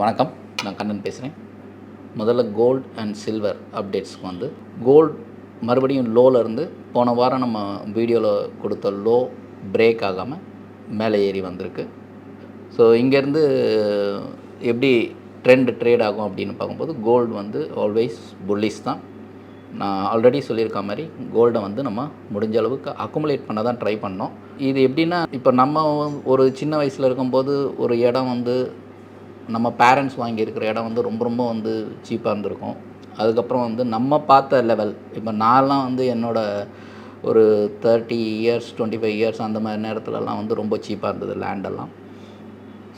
வணக்கம். நான் கண்ணன் பேசுகிறேன் முதல்ல கோல்ட் அண்ட் சில்வர் அப்டேட்ஸ்க்கு வந்து கோல்ட் மறுபடியும் லோலேருந்து இருந்து போன வாரம் நம்ம வீடியோவில் கொடுத்த லோ பிரேக் ஆகாமல் மேலே ஏறி வந்திருக்கு. ஸோ இங்கேருந்து எப்படி ட்ரெண்ட் ட்ரேட் ஆகும் அப்படின்னு பார்க்கும்போது கோல்டு வந்து ஆல்வேஸ் புல்லிஸ் தான். நான் ஆல்ரெடி சொல்லியிருக்க மாதிரி கோல்டை வந்து நம்ம முடிஞ்ச அளவுக்கு அக்குமுலேட் பண்ண தான் ட்ரை பண்ணோம். இது எப்படின்னா இப்போ நம்ம ஒரு சின்ன வயசில் இருக்கும்போது ஒரு இடம் வந்து நம்ம பேரண்ட்ஸ் வாங்கியிருக்கிற இடம் வந்து ரொம்ப ரொம்ப வந்து சீப்பாக இருந்திருக்கும். அதுக்கப்புறம் வந்து நம்ம பார்த்த லெவல் இப்போ நான்லாம் வந்து என்னோடய ஒரு thirty years twenty five years அந்த மாதிரி நேரத்துலலாம் வந்து ரொம்ப சீப்பாக இருந்தது லேண்டெல்லாம்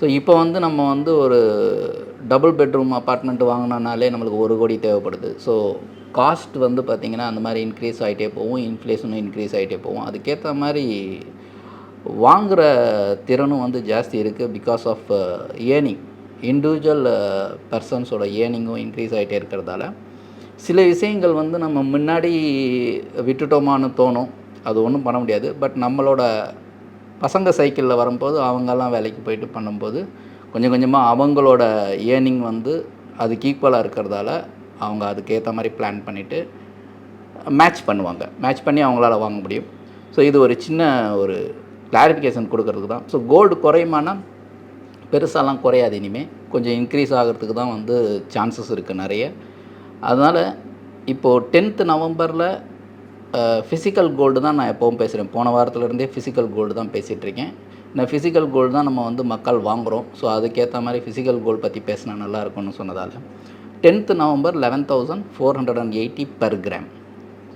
ஸோ இப்போ வந்து நம்ம வந்து ஒரு டபுள் பெட்ரூம் அப்பார்ட்மெண்ட் வாங்கினாலே நம்மளுக்கு ஒரு கோடி தேவைப்படுது. ஸோ காஸ்ட் வந்து பார்த்திங்கன்னா அந்த மாதிரி இன்க்ரீஸ் ஆகிட்டே போகும் இன்ஃப்ளேஷனும் இன்க்ரீஸ் ஆகிட்டே போகும். அதுக்கேற்ற மாதிரி வாங்குகிற திறனும் வந்து ஜாஸ்தி இருக்குது பிகாஸ் ஆஃப் ஏர்னிங் இண்டிவிஜுவல் பர்சன்ஸோட ஏர்னிங்கும் இன்க்ரீஸ் ஆகிட்டே இருக்கிறதால சில விஷயங்கள் வந்து நம்ம முன்னாடி விட்டுட்டோமான்னு தோணும். அது ஒன்றும் பண்ண முடியாது. பட் நம்மளோட பசங்க சைக்கிளில் வரும்போது அவங்கெல்லாம் வேலைக்கு போயிட்டு பண்ணும்போது கொஞ்சம் கொஞ்சமாக அவங்களோட ஏர்னிங் வந்து அதுக்கு ஈக்குவலாக இருக்கிறதால அவங்க அதுக்கேற்ற மாதிரி பிளான் பண்ணிவிட்டு மேட்ச் பண்ணுவாங்க. மேட்ச் பண்ணி அவங்களால வாங்க முடியும். ஸோ இது ஒரு சின்ன ஒரு கிளாரிஃபிகேஷன் கொடுக்கறதுக்கு தான். ஸோ கோல்டு குறையுமானா பெருசாலாம் குறையாது இனிமேல் கொஞ்சம் இன்க்ரீஸ் ஆகிறதுக்கு தான் வந்து சான்சஸ் இருக்குது நிறைய. அதனால் இப்போது டென்த்து நவம்பரில் ஃபிசிக்கல் கோல்டு தான் நான் எப்போவும் பேசுகிறேன் போன வாரத்துலேருந்தே ஃபிசிக்கல் கோல்டு தான் பேசிகிட்ருக்கேன் இந்த ஃபிசிக்கல் கோல்டு தான் நம்ம வந்து மக்கள் வாங்குகிறோம் ஸோ அதுக்கேற்ற மாதிரி ஃபிசிக்கல் கோல்டு பற்றி பேசினா நல்லா இருக்கும்னு சொன்னதால். Tenth November eleven thousand four hundred and eighty per gram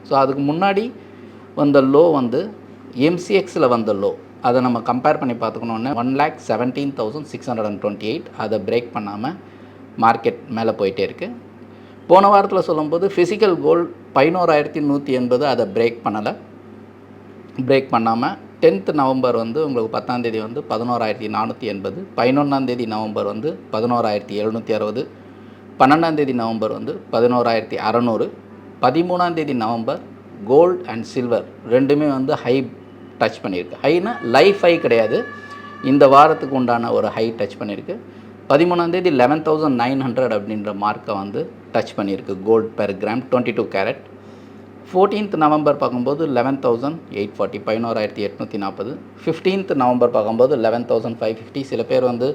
so அதுக்கு முன்னாடி வந்த லோ வந்து எம்சிஎக்ஸில் வந்த லோ அதை நம்ம கம்பேர் பண்ணி பார்த்துக்கணுன்னு one lakh seventeen thousand six hundred and twenty eight அதை பிரேக் பண்ணாமல் மார்க்கெட் மேலே போயிட்டே இருக்குது போன வாரத்தில் சொல்லும்போது ஃபிசிக்கல் கோல்டு பதினோராயிரத்தி நூற்றி எண்பது அதை பிரேக் பண்ணலை. பிரேக் பண்ணாமல் டென்த்து நவம்பர் வந்து உங்களுக்கு பத்தாந்தேதி வந்து பதினோராயிரத்தி நானூற்றி எண்பது பதினொன்றாந்தேதி நவம்பர் வந்து பதினோராயிரத்தி எழுநூற்றி அறுபது பன்னெண்டாந்தேதி நவம்பர் வந்து பதினோராயிரத்தி அறநூறு பதிமூணாந்தேதி நவம்பர் கோல்டு அண்ட் சில்வர் ரெண்டுமே வந்து ஹை டச் பண்ணியிருக்கு. ஹைனா லைஃப் ஹை கிடையாது. இந்த வாரத்துக்கு உண்டான ஒரு ஹை டச் பண்ணியிருக்கு. பதிமூணாந்தேதி லெவன் தௌசண்ட் நைன் ஹண்ட்ரட் அப்படின்ற மார்க்கை வந்து டச் பண்ணியிருக்கு. Gold per gram twenty two carat fourteenth November பார்க்கும்போது லெவன் தௌசண்ட் எயிட் ஃபார்ட்டி பதினோராயிரத்தி எட்நூற்றி நாற்பது. ஃபிஃப்டீன்த் நவம்பர் பார்க்கும்போது லெவன் தௌசண்ட் ஃபைவ் ஃபிஃப்டி சில பேர் வந்து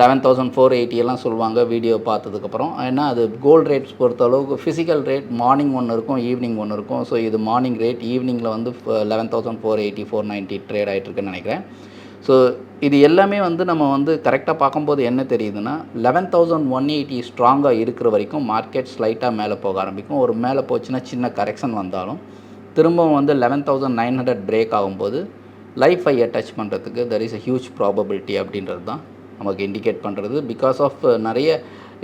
லெவன் தௌசண்ட் ஃபோர் எயிட்டி எல்லாம் சொல்லுவாங்க வீடியோ பார்த்ததுக்கப்புறம். ஏன்னா அது கோல்டு ரேட்ஸ் பொறுத்த அளவுக்கு ஃபிசிக்கல் ரேட் மார்னிங் ஒன்று இருக்கும் ஈவினிங் ஒன்று இருக்கும். ஸோ இது மார்னிங் ரேட் ஈவினிங்கில் வந்து eleven thousand four eighty four ninety trade ஆகிட்டுருக்குன்னு நினைக்கிறேன். ஸோ இது எல்லாமே வந்து நம்ம வந்து கரெக்டாக பார்க்கும்போது என்ன தெரியுதுன்னா லெவன் தௌசண்ட் ஒன் எயிட்டி ஸ்ட்ராங்காக இருக்கிற வரைக்கும் மார்க்கெட் ஸ்லைட்டாக மேலே போக ஆரம்பிக்கும். ஒரு மேலே போச்சுன்னா சின்ன கரெக்ஷன் வந்தாலும் திரும்பவும் வந்து eleven thousand nine hundred break ஆகும்போது லைஃப் ஐயை டச் பண்ணுறதுக்கு there is a huge probability அப்படின்றது தான். நமக்கு இண்டிகேட் பண்ணுறது பிகாஸ் ஆஃப் நிறைய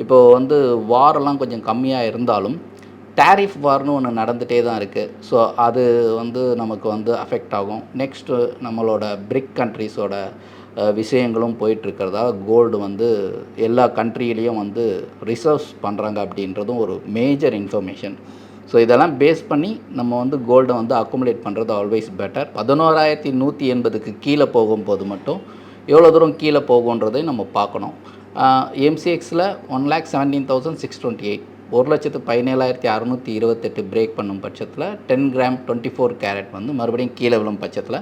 இப்போது வந்து வாரெல்லாம் கொஞ்சம் கம்மியாக இருந்தாலும் டேரிஃப் வார்னு ஒன்று நடந்துகிட்டே தான் இருக்குது ஸோ அது வந்து நமக்கு வந்து அஃபெக்ட் ஆகும். நெக்ஸ்ட்டு uh, நம்மளோட பிரிக் கண்ட்ரிஸோட uh, விஷயங்களும் போயிட்டுருக்கிறதா? கோல்டு வந்து எல்லா கண்ட்ரியிலையும் வந்து ரிசர்வ்ஸ் பண்ணுறாங்க அப்படின்றதும் ஒரு மேஜர் இன்ஃபர்மேஷன் ஸோ இதெல்லாம் பேஸ் பண்ணி நம்ம வந்து கோல்டை வந்து அக்குமுலேட் பண்ணுறது ஆல்வேஸ் பெட்டர் பதினோராயிரத்தி நூற்றி எண்பதுக்கு கீழே போகும்போது மட்டும் எவ்வளோ தூரம் கீழே போகுன்றதை நம்ம பார்க்கணும். எம்சிஎக்ஸில் one lakh seventeen thousand six twenty eight ஒரு லட்சத்து பதினேழாயிரத்தி அறநூற்றி இருபத்தெட்டு பிரேக் பண்ணும் பட்சத்தில் ten gram twenty four carat வந்து மறுபடியும் கீழே விழும் பட்சத்தில்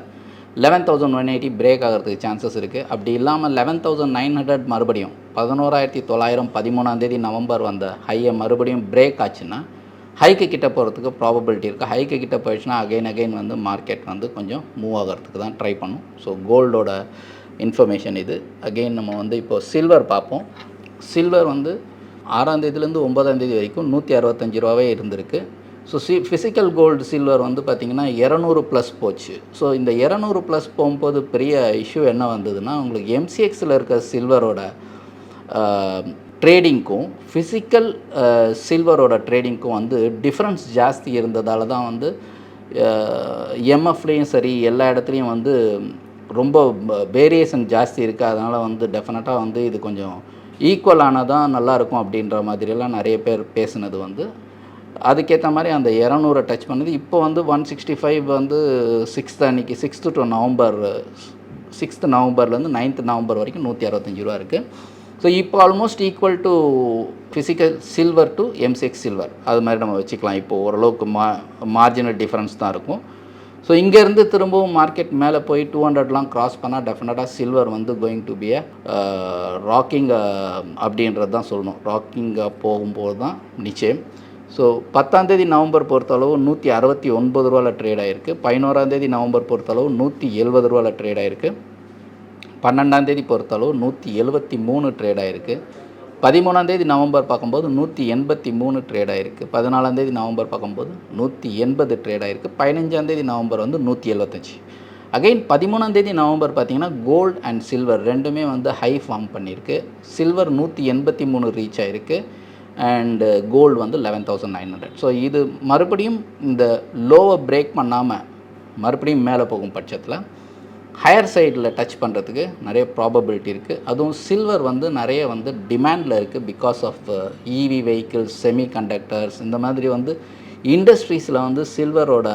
eleven thousand one eighty break ஆகிறதுக்கு சான்சஸ் இருக்குது அப்படி இல்லாமல் லெவன் தௌசண்ட் நைன் ஹண்ட்ரட் மறுபடியும் பதினோராயிரத்தி தொள்ளாயிரம் பதிமூணாந்தேதி நவம்பர் வந்த ஹையை மறுபடியும் பிரேக் ஆச்சுன்னா ஹைக்கு கிட்ட போகிறதுக்கு ப்ராபபிலிட்டி இருக்குது ஹைக்கு கிட்ட போயிடுச்சுன்னா அகைன் அகைன் வந்து மார்க்கெட் வந்து கொஞ்சம் மூவ் ஆகிறதுக்கு தான் ட்ரை பண்ணும். ஸோ கோல்டோட இன்ஃபர்மேஷன் இது. அகெயின் நம்ம வந்து இப்போது சில்வர் பார்ப்போம். சில்வர் வந்து ஆறாம் தேதியிலேருந்து ஒன்பதாம் தேதி வரைக்கும் நூற்றி அறுபத்தஞ்சு ரூபாவே இருந்திருக்கு. So see physical gold silver வந்து பார்த்திங்கன்னா இரநூறு ப்ளஸ் போச்சு. ஸோ இந்த இரநூறு ப்ளஸ் போகும்போது பெரிய இஷ்யூ என்ன வந்ததுன்னா உங்களுக்கு எம்சிஎக்ஸில் இருக்க சில்வரோட ட்ரேடிங்க்கும் ஃபிசிக்கல் சில்வரோட ட்ரேடிங்க்கும் வந்து டிஃப்ரென்ஸ் ஜாஸ்தி இருந்ததால தான் வந்து எம்எஃப்லேயும் சரி எல்லா இடத்துலையும் வந்து ரொம்ப வேரியேஷன் ஜாஸ்தி இருக்குது அதனால் வந்து டெஃபினட்டாக வந்து இது கொஞ்சம் ஈக்குவலானதான் நல்லாயிருக்கும் அப்படின்ற மாதிரியெல்லாம் நிறைய பேர் பேசுனது வந்து. அதுக்கேற்ற மாதிரி அந்த இரநூறை டச் பண்ணுது. இப்போ வந்து ஒன் சிக்ஸ்டி ஃபைவ் வந்து சிக்ஸ்த் அன்னைக்கு சிக்ஸ்த்து டு நவம்பர் சிக்ஸ்த்து நவம்பர்லேருந்து நைன்த்து நவம்பர் வரைக்கும் நூற்றி அறுபத்தஞ்சி ரூபா இருக்குது ஸோ இப்போ almost equal to physical silver to MCX silver அது மாதிரி நம்ம வச்சுக்கலாம். இப்போது ஓரளவுக்கு மா மார்ஜினல் டிஃப்ரென்ஸ் தான் இருக்கும். ஸோ இங்கேருந்து திரும்பவும் மார்க்கெட் மேலே போய் டூ ஹண்ட்ரட்லாம் க்ராஸ் பண்ணால் டெஃபினட்டாக சில்வர் வந்து going to be a rocking அப்படின்றது தான் சொல்லணும். ராக்கிங்காக போகும்போது தான் நிச்சயம். ஸோ பத்தாந்தேதி நவம்பர் பொறுத்தளவு நூற்றி அறுபத்தி ஒன்பது ரூபாவில் ட்ரேட் ஆகிருக்கு பதினோராந்தேதி நவம்பர் பொறுத்தளவு நூற்றி எழுபது ரூபாவில் ட்ரேட் ஆகிருக்கு பன்னெண்டாந்தேதி பொறுத்தளவு நூற்றி எழுபத்தி மூணு ட்ரேட் ஆகிருக்கு பதிமூணாந்தேதி நவம்பர் பார்க்கும்போது நூற்றி எண்பத்தி மூணு ட்ரேட் ஆகிருக்கு பதினாலாந்தேதி நவம்பர் பார்க்கும்போது நூற்றி எண்பது ட்ரேட் ஆகிருக்கு பதினஞ்சாந்தேதி நவம்பர் வந்து நூற்றி எழுபத்தஞ்சி அகைன் பதிமூணாந்தேதி நவம்பர் பார்த்தீங்கன்னா கோல்டு அண்ட் சில்வர் ரெண்டுமே வந்து ஹை ஃபார்ம் பண்ணியிருக்கு. சில்வர் நூற்றி எண்பத்தி மூணு ரீச் ஆகிருக்கு அண்டு கோல்டு வந்து eleven thousand nine hundred so இது மறுபடியும் இந்த லோவை பிரேக் பண்ணாமல் மறுபடியும் மேலே போகும் பட்சத்தில் ஹையர் சைடில் டச் பண்ணுறதுக்கு நிறைய ப்ராபபிலிட்டி இருக்குது அதுவும் சில்வர் வந்து நிறைய வந்து டிமாண்டில் இருக்குது because of EV vehicles semiconductors இந்த மாதிரி வந்து இண்டஸ்ட்ரீஸில் வந்து சில்வரோட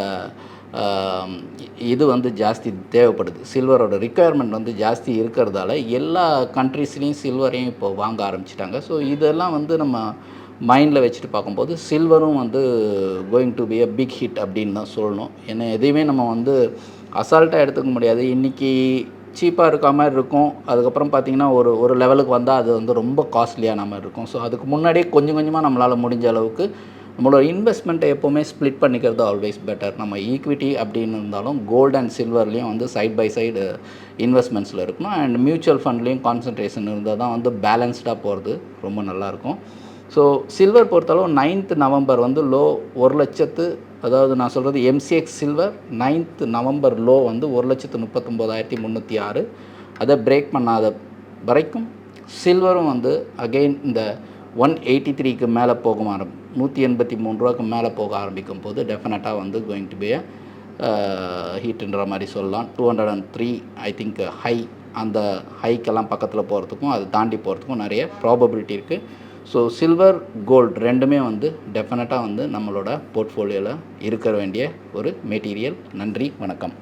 இது வந்து ஜாஸ்தி தேவைப்படுது. சில்வரோட ரிக்குயர்மெண்ட் வந்து ஜாஸ்தி இருக்கிறதால எல்லா கண்ட்ரீஸ்லேயும் சில்வரையும் இப்போ வாங்க ஆரம்பிச்சிட்டாங்க. ஸோ இதெல்லாம் வந்து நம்ம மைண்டில் வச்சுட்டு பார்க்கும்போது சில்வரும் வந்து going to be a big hit அப்படின்னு தான் சொல்லணும். ஏன்னா எதையுமே நம்ம வந்து அசால்ட்டாக எடுத்துக்க முடியாது. இன்றைக்கி சீப்பாக இருக்க மாதிரி இருக்கும். அதுக்கப்புறம் பார்த்திங்கன்னா ஒரு ஒரு லெவலுக்கு வந்தால் அது வந்து ரொம்ப காஸ்ட்லியான மாதிரி இருக்கும். ஸோ அதுக்கு முன்னாடியே கொஞ்சம் கொஞ்சமாக நம்மளால் முடிஞ்ச அளவுக்கு நம்மளோட இன்வெஸ்ட்மெண்ட்டை எப்போவுமே ஸ்ப்ளிட் பண்ணிக்கிறது ஆல்வேஸ் பெட்டர் நம்ம ஈக்விட்டி அப்படின்னு இருந்தாலும் கோல்டு அண்ட் சில்வர்லேயும் வந்து சைட் பை சைடு இன்வெஸ்ட்மெண்ட்ஸில் இருக்கணும். அண்ட் மியூச்சுவல் ஃபண்ட்லேயும் கான்சன்ட்ரேஷன் இருந்தால் தான் வந்து பேலன்ஸ்டாக போகிறது ரொம்ப நல்லாயிருக்கும் ஸோ சில்வர் பொறுத்தளவு நைன்த் நவம்பர் வந்து லோ ஒரு லட்சத்து அதாவது நான் சொல்கிறது MCX silver ninth November low வந்து ஒரு லட்சத்து முப்பத்தொம்போதாயிரத்தி முந்நூற்றி ஆறு. அதை பிரேக் பண்ணாத வரைக்கும் சில்வரும் வந்து அகெயின் இந்த ஒன் எயிட்டி த்ரீக்கு மேலே போக ஆரம்பி நூற்றி எண்பத்தி மூணு ரூபாய்க்கு மேலே போக ஆரம்பிக்கும் போது டெஃபினட்டாக வந்து கோயிங் டு பி ஹீட்டுன்ற மாதிரி சொல்லலாம். Two hundred and three I think high அந்த ஹைக்கெல்லாம் பக்கத்தில் போகிறதுக்கும் அதை தாண்டி போகிறதுக்கும் நிறைய ப்ராபபிலிட்டி இருக்குது ஸோ சில்வர் கோல்டு ரெண்டுமே வந்து டெஃபினட்டாக வந்து நம்மளோட போர்ட்ஃபோலியோவில் இருக்க வேண்டிய ஒரு மெட்டீரியல் நன்றி வணக்கம்.